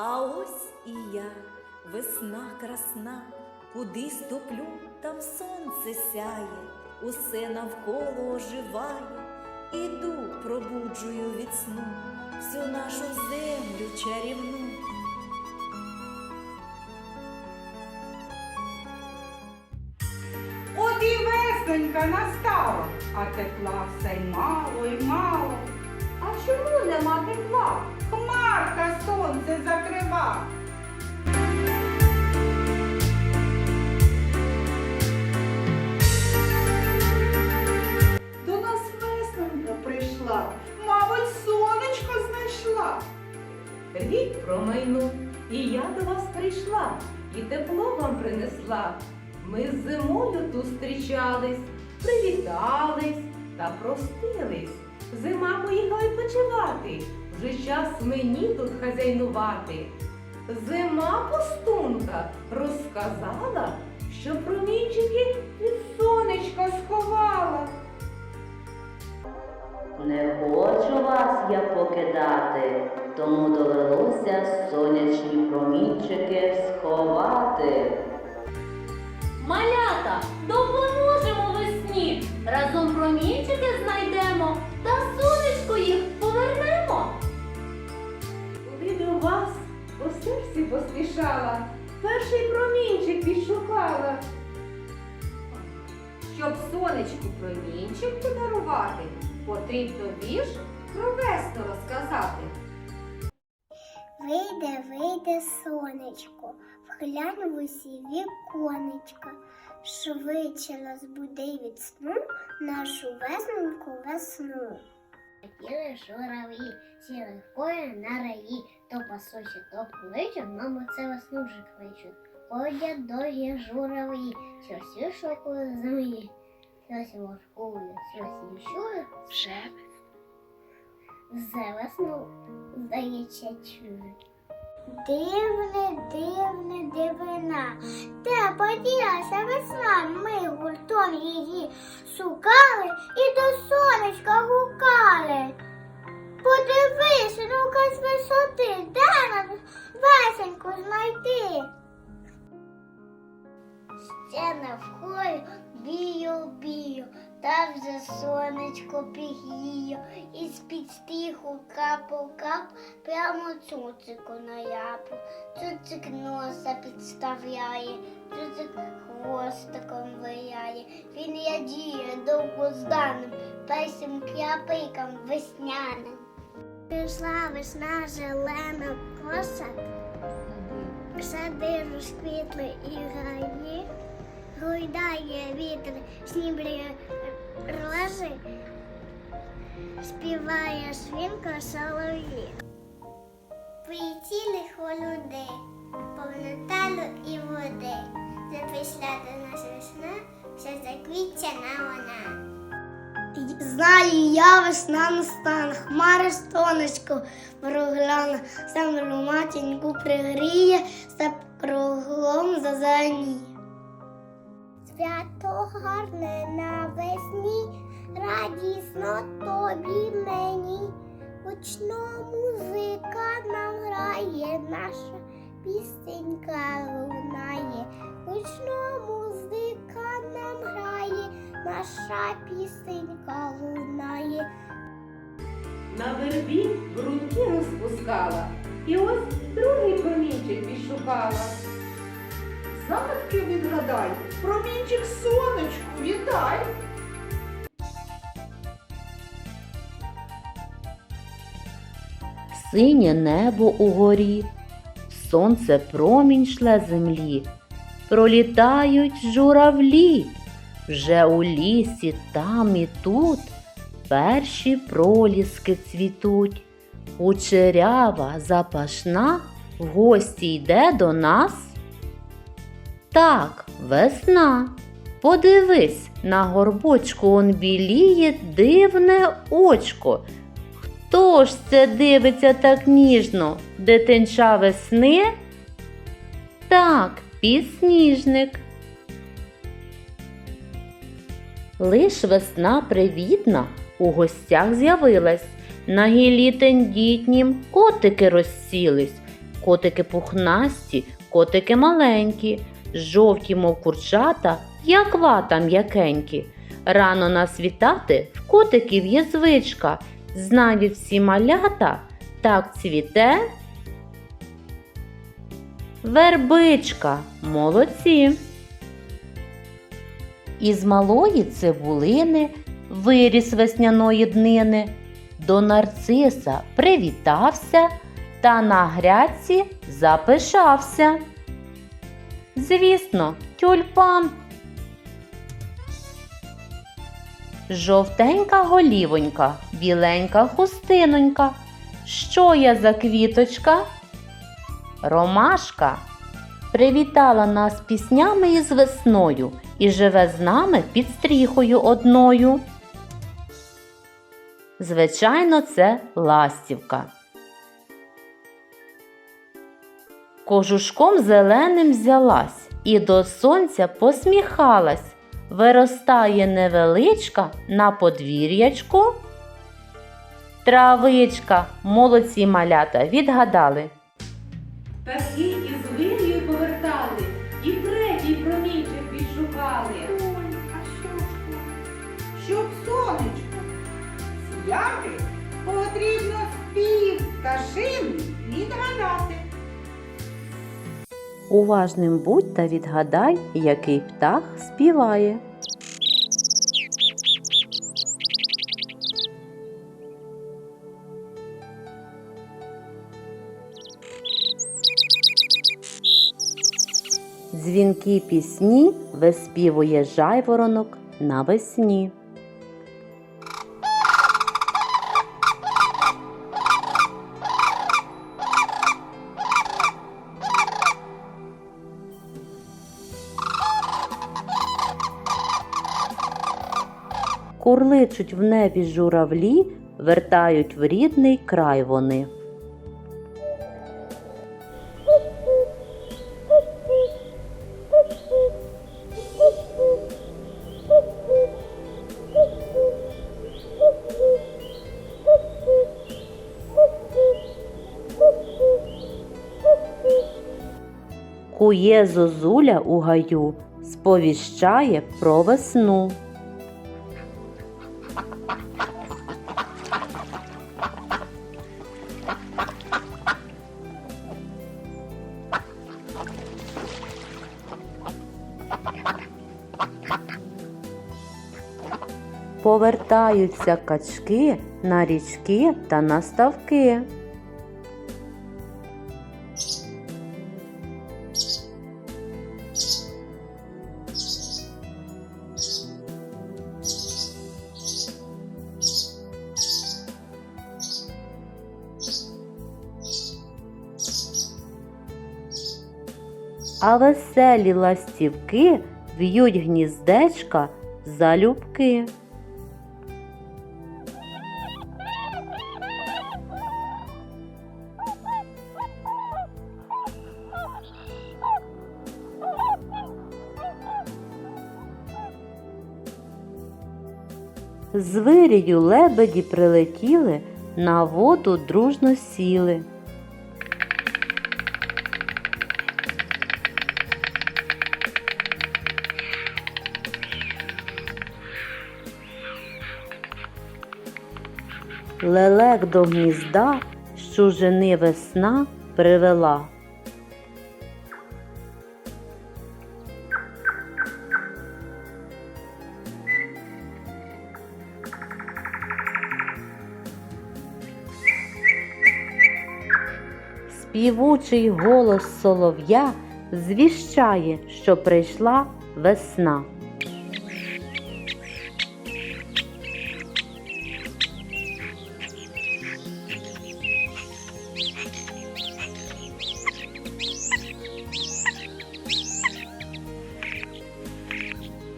А ось і я, весна красна, куди ступлю, там сонце сяє, усе навколо оживає, іду, пробуджую від сну всю нашу землю чарівну. От і весненька настала, а тепла все й мало й мало. А чому нема тепла? Хмарка сонце закрива. До нас весненька прийшла, мабуть, сонечко знайшла. Рік промайнув, і я до вас прийшла, і тепло вам принесла. Ми з зимою тут зустрічались, привітались та простились. Зима поїхала відпочивати, вже час мені тут хазяйнувати. Зима пустунка розказала, що промінчики від сонечка сховала. Не хочу вас я покидати, тому довелося сонячні промінчики сховати. Малята, допоможемо весні. Разом поспішала, перший промінчик відшукала. Щоб сонечку промінчик подарувати, потрібно вірш про весну розказати. Вийде, вийде сонечко, вглянь в усі віконечка, швидше розбуди від сну нашу весненьку весну. Білі журавлі, сіли в полі на раї, то пасучі, то кличуть, мамо, це весну вже кличуть. Ходять довгі журавлі, щось вишукує з землі, щось воркує, щось віщує, вже? За весну, здається, чує. Дивне, дивне дивина, де поділася весна, ми гуртом її шукали і до сонечка гукали. Подивись, ну-ка з висоти, де нам весеньку знайти? Ще навколо бію-бію, та вже сонечко пігіє, і з-під стріху капу-кап, прямо цуцику на япу. Цуцик носа підставляє, цуцик хвостиком вияє. Він ядіє довгозданим, першим крапиком весняним. Пішла весна зелена коса, сади розквітли і гаї, гойдає вітер, сніблює рози, співає свінка солов'ї. Прилетіли холоди, повноталу і води, заприйшла до нас весна, вся заквітчена вона. Знаю я весна настане, хмари сонечко прогляне, землю матіньку пригріє, все кругом зазеленіє. Свято гарне навесні, радісно тобі мені, гучно музика нам грає, наша пісенька лунає, наша пісенька лунає. На вербі бруньки розпускала, і ось другий промінчик відшукала. Загадки відгадай, промінчик сонечку віддай. Синє небо угорі, сонце промінь шле землі, пролітають журавлі, вже у лісі там і тут перші проліски цвітуть. Кучерява запашна в гості йде до нас. Так, весна. Подивись, на горбочку он біліє дивне очко. Хто ж це дивиться так ніжно, дитинча весни? Так, пісніжник. Лиш весна привітна у гостях з'явилась. На гілі тендітнім котики розсілись. котики пухнасті, котики маленькі, жовті, мов курчата, як вата м'якенькі. Рано нас вітати в котиків є звичка. Знають всі малята, так цвіте. Вербичка, молодці. Із малої цибулини виріс весняної днини, до нарциса привітався та на грядці запишався. Звісно, тюльпан. Жовтенька голівонька, біленька хустинонька. Що я за квіточка? Ромашка привітала нас піснями із весною і живе з нами під стріхою одною. Звичайно, це ластівка. Кожушком зеленим взялась і до сонця посміхалась. Виростає невеличка на подвір'ячку. Травичка, молодці малята, відгадали. Птахи сяти, потрібно спів пташини відгадати. Уважним будь та відгадай, який птах співає. Дзвінки пісні виспівує жайворонок навесні. Курличуть в небі журавлі, вертають в рідний край вони. Кує зозуля у гаю, сповіщає про весну. Повертаються качки на річки та на ставки. А веселі ластівки в'ють гніздечка залюбки. З вирію лебеді прилетіли, на воду дружно сіли. Лелек до гнізда, що жени весна привела. Співучий голос солов'я звіщає, що прийшла весна.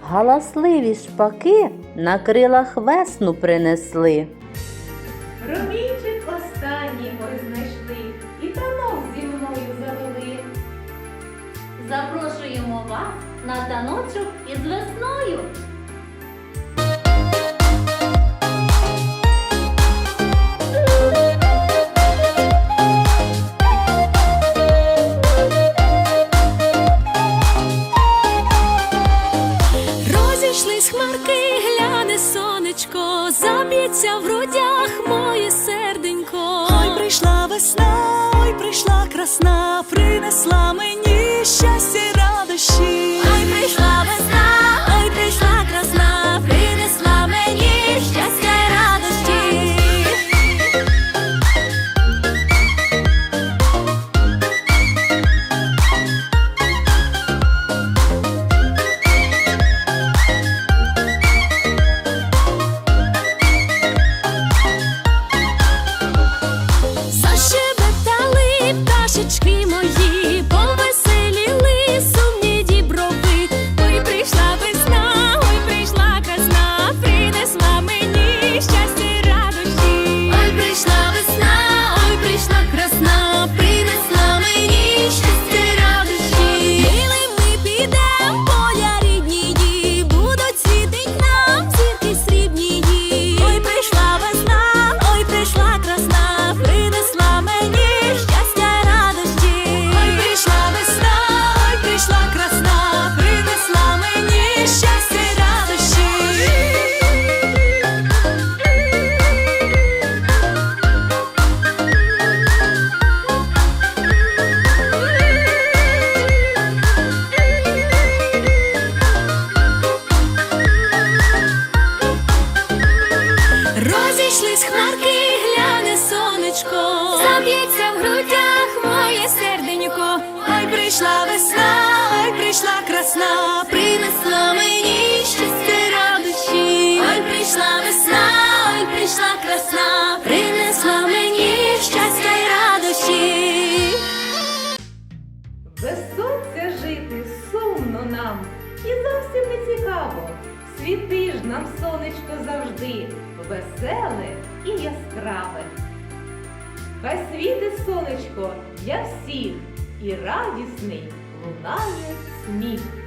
Галасливі шпаки на крилах весну принесли. Промінчик останній ми Запрошуємо вас на таночок із весною. Розійшлись хмарки, гляне сонечко, заб'ється в грудях моє серденько. Ой, прийшла весна, ой, прийшла красна, принесла мені щастя. прийшла весна, ой прийшла красна, принесла мені щастя радощі, ой прийшла весна, ой прийшла красна, принесла мені щастя й радощі. Без сонця жити сумно нам і зовсім не цікаво. Світи ж нам сонечко завжди веселе і яскраве. Хай світи сонечко для всіх і радісний лунає сміх.